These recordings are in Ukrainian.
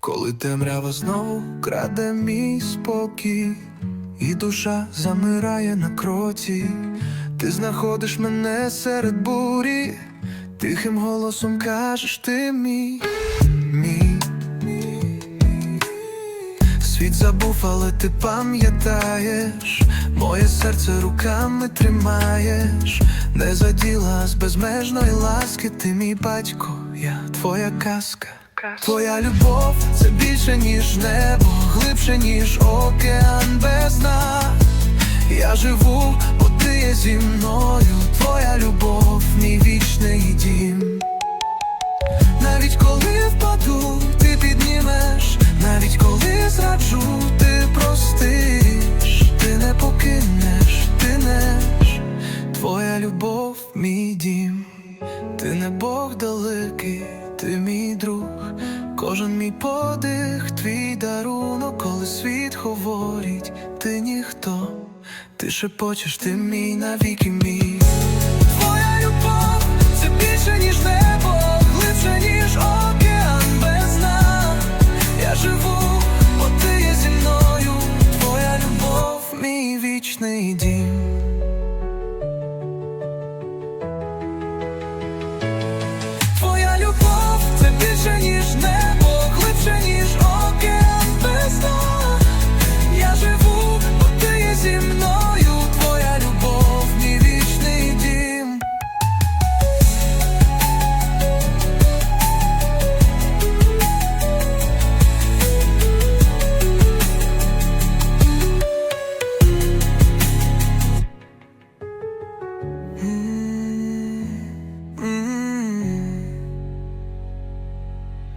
Коли темрява знову краде мій спокій, і душа замирає на кроці, ти знаходиш мене серед бурі, тихим голосом кажеш ти мій, мій. Світ забув, але ти пам'ятаєш, моє серце руками тримаєш, не заділа з безмежної ласки, ти мій батько, я твоя казка. Твоя любов це більше, ніж небо, глибше, ніж океан без дна. Я живу, бо ти є зі мною, твоя любов, мій вічний дім. Навіть коли впаду, ти піднімеш, навіть коли зраджу, ти простиш, ти не покинеш, ти неш, твоя любов, мій дім, ти не Бог далекий, ти мій друг, кожен мій подих, твій дарунок, коли світ говорить, ти ніхто, ти шепочеш, ти мій навіки мій. Твоя любов це більше, ніж небо, глибше, ніж океан без дна. Я живу, бо ти є зі мною, твоя любов, мій вічний дім. Більше, ніж небо,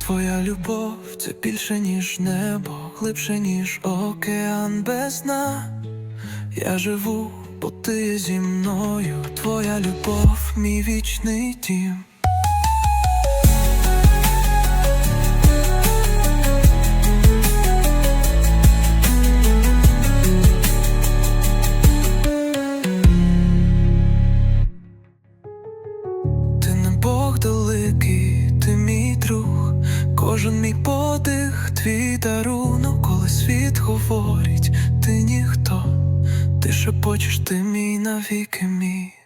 Твоя любов це більше, ніж небо, глибше, ніж океан без дна. Я живу, бо ти зі мною, твоя любов, мій вічний дім. Кожен мій подих, твій дарунок, коли світ говорить, ти ніхто, ти шепочеш, ти мій навіки мій.